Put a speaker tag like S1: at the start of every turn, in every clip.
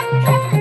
S1: Thank you.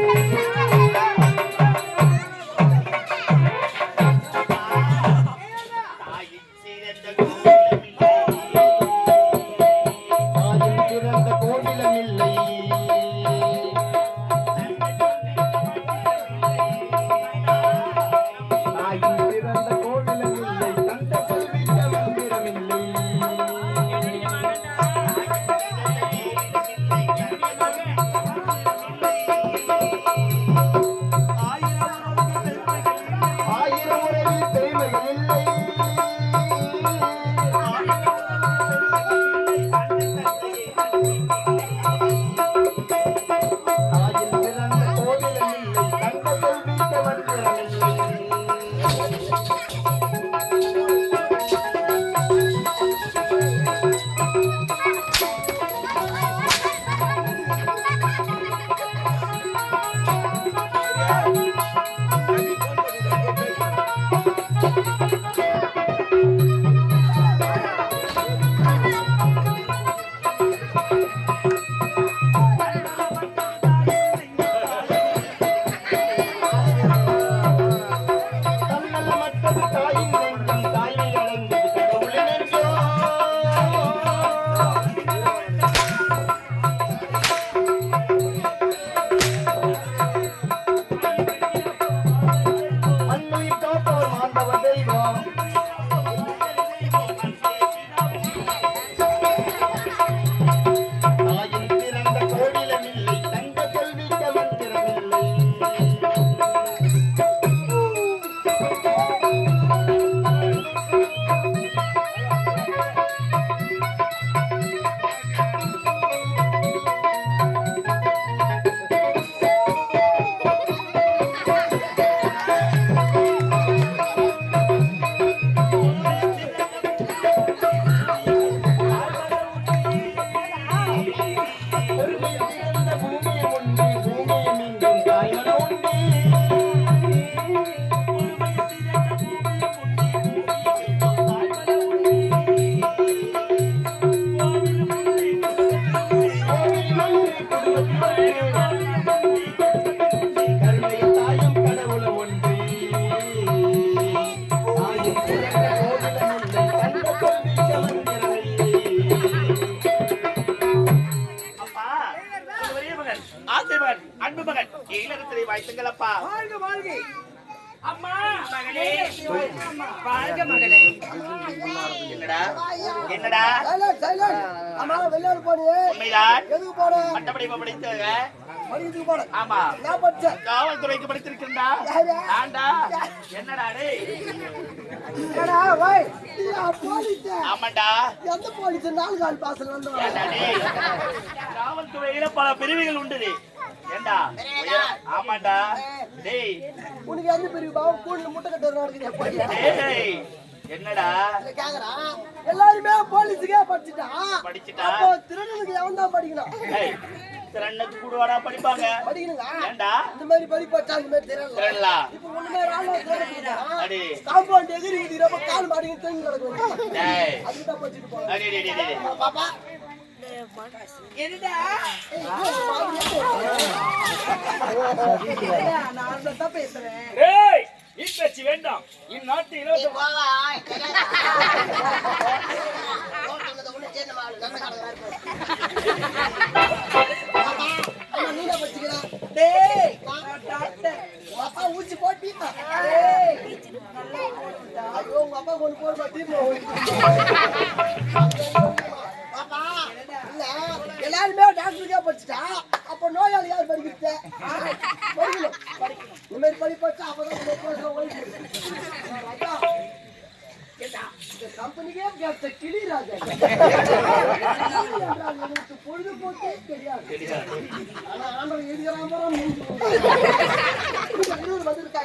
S1: வாழ்த்துங்களப்பா
S2: வாழ்க வாழ்க.
S1: அம்மா மகளே.
S2: வாழ்க மகளே.
S1: என்னடா? என்னடா?
S2: சைலண்ட் சைலண்ட் அம்மா வெளியூர் போனியே.
S1: உண்மைதான்.
S2: எதுக்கு போற
S1: பட்டப்படிப்பு படித்தவங்க?
S2: மடிக்கு போற
S1: ஆமா.
S2: நான் படிச்சேன்
S1: காவல்துறைக்கு படித்திருக்கிறா
S2: யாரு?
S1: ஆண்டா. என்னடா டேய்? ஆமாண்டா.
S2: எந்த போலீஸ்? நாலு கால் பாசல் வந்து
S1: காவல்துறையில பல பிரிவுகள் உண்டு ஏண்டா? டேய்.
S2: உனக்கு எந்த பெரிய பாவம்? கூண்டு முட்டை கட்டு நடக்குது எப்படி
S1: டேய். என்னடா?
S2: எல்லாருமே போலீஸுக்கே படிச்சுட்டான்
S1: படிச்சுட்டா.
S2: அப்போ திருடனுக்கு எவன் தான் படிக்கணும்?
S1: திறனுக்கு கூடவாடா படிப்பாங்க?
S2: படிக்கணுங்க.
S1: ஏண்டா?
S2: இந்த மாதிரி படி படிச்சா இந்த மாதிரி
S1: திறனலா
S2: இப்போ ஒண்ணு மாதிரி ஆளா திருடன்
S1: அடி.
S2: காம்பவுண்ட் எகிரி குதிரப்ப கால் மாடிங்க தூங்கி கிடக்கும்
S1: டேய்.
S2: அதுக்கு தான் படிச்சுட்டு போறேன். பாப்பா.
S3: பேசுறேன்
S1: வேண்டாம். இந்நாட்டு இலவச
S2: நீங்க படிச்சுக்கிறேன்
S3: டேய் நான் டாக்டர்.
S2: அப்பா ஊசி போட்டீங்க
S3: டேய்.
S2: ஐயோ உங்க அப்பா கொண்டு போற மாட்டீங்க பாப்பா இல்ல எல்லாருமே டாக்டருக்கே படிச்சுட்டா அப்ப நோயாளி யார் படிக்கிறது படிக்கணும் இந்த மாதிரி படி படிச்சா அப்பதான் இந்த கம்பெனிக்கே கேட்ட கிளி ராஜா. எனக்கு பொழுதுபோக்கே தெரியாது. ஆனா ஆண்டவன் எழுதுகிறான் இருபது வந்திருக்கா,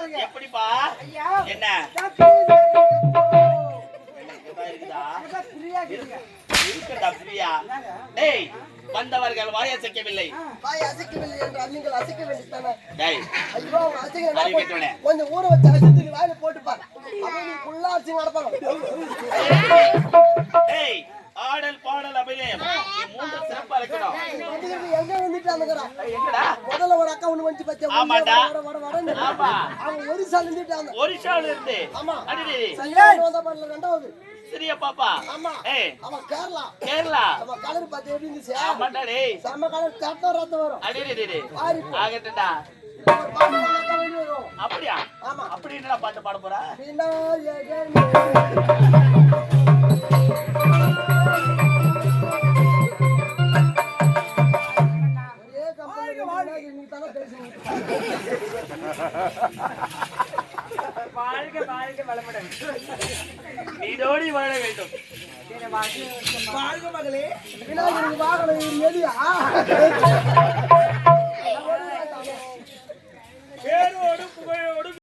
S1: எப்படிப்பா? வந்தவர்கள் வாய் அசைக்கவில்லை.
S2: வாய் அசைக்கவில்லை என்றால் நீங்கள் கொஞ்சம் ஊற வச்சு அசைத்துக்கு ஃபுல்லா அசை நடப்பாங்க
S1: ஆடல் பாடல் அபிநயம். மூன்று சிறப்பா இருக்கணும். டேய்,
S2: முதல்ல ஒரு அக்கா ஒண்ணு வந்து பத்தியா. அவன்
S1: இருந்து
S2: ஆமா. வந்த பாடல ரெண்டாவது.
S1: சிறிய பாப்பா.
S2: ஆமா. அவன் கேரளா.
S1: கேரளா.
S2: அவன் கலர் பார்த்து எப்படி இருந்துச்சு?
S1: ஆமாண்டா டேய்.
S2: செம்ம கலர் வரும். பாட்டு நல்லா வெளிய வரும்
S1: அப்படியா?
S2: ஆமா.
S1: அப்படி என்னடா பாட்டு பாட போற? நீடோடி வாழ வேண்டும்.
S3: வாழ்க மகளே.
S2: விநாயகருக்கு வாகனம் இது